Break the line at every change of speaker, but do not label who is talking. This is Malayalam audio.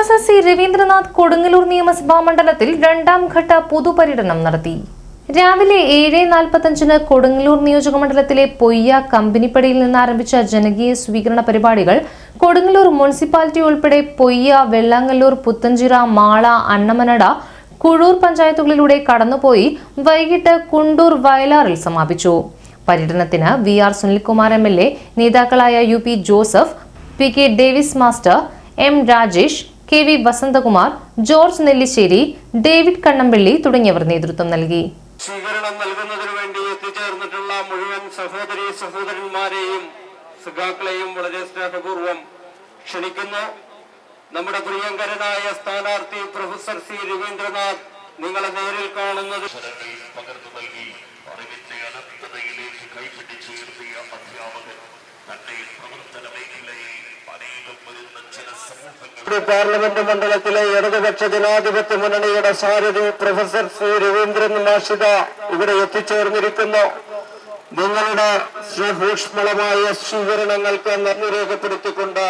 പ്രൊഫസർ സി രവീന്ദ്രനാഥ് കൊടുങ്ങല്ലൂർ നിയമസഭാ മണ്ഡലത്തിൽ രണ്ടാം ഘട്ട പൊതുപര്യടനം നടത്തി. രാവിലെ ഏഴ് നാൽപ്പത്തഞ്ചിന് കൊടുങ്ങല്ലൂർ നിയോജക മണ്ഡലത്തിലെ പൊയ്യ കമ്പനിപ്പടിയിൽ നിന്ന് ആരംഭിച്ച ജനകീയ സ്വീകരണ പരിപാടികൾ കൊടുങ്ങല്ലൂർ മുനിസിപ്പാലിറ്റി ഉൾപ്പെടെ പൊയ്യ വെള്ളാങ്ങല്ലൂർ പുത്തഞ്ചിറ മാള അന്നമനട കുഴൂർ പഞ്ചായത്തുകളിലൂടെ കടന്നുപോയി വൈകിട്ട് കുണ്ടൂർ വയലാറിൽ സമാപിച്ചു. പര്യടനത്തിന് V R Sunilkumar M L A നേതാക്കളായ U P Joseph P K Davis master M Rajesh K V Vasanthakumar George Nellissery David Kannampally തുടങ്ങിയവർ നേതൃത്വം നൽകി.
സ്വീകരണം നൽകുന്നതിനു വേണ്ടി എത്തിച്ചേർന്നിട്ടുള്ള മുഴുവൻ സഹോദരി സഹോദരന്മാരെയും സുഖാക്കളെയും വളരെ സ്നേഹപൂർവം ക്ഷണിക്കുന്നു. നമ്മുടെ പ്രിയങ്കരനായ സ്ഥാനാർത്ഥി പ്രൊഫസർ സി രവീന്ദ്രനാഥ് നിങ്ങളെ നേരിൽ കാണുന്നത് പാർലമെന്റ് മണ്ഡലത്തിലെ ഇടതുപക്ഷ ജനാധിപത്യ മുന്നണിയുടെ സാരഥി പ്രൊഫസർ സി രവീന്ദ്രൻ മാഷിത ഇവിടെ എത്തിച്ചേർന്നിരിക്കുന്നു. നിങ്ങളുടെ സൂക്ഷ്മളമായ സ്വീകരണങ്ങൾക്ക് നന്ദി രേഖപ്പെടുത്തിക്കൊണ്ട്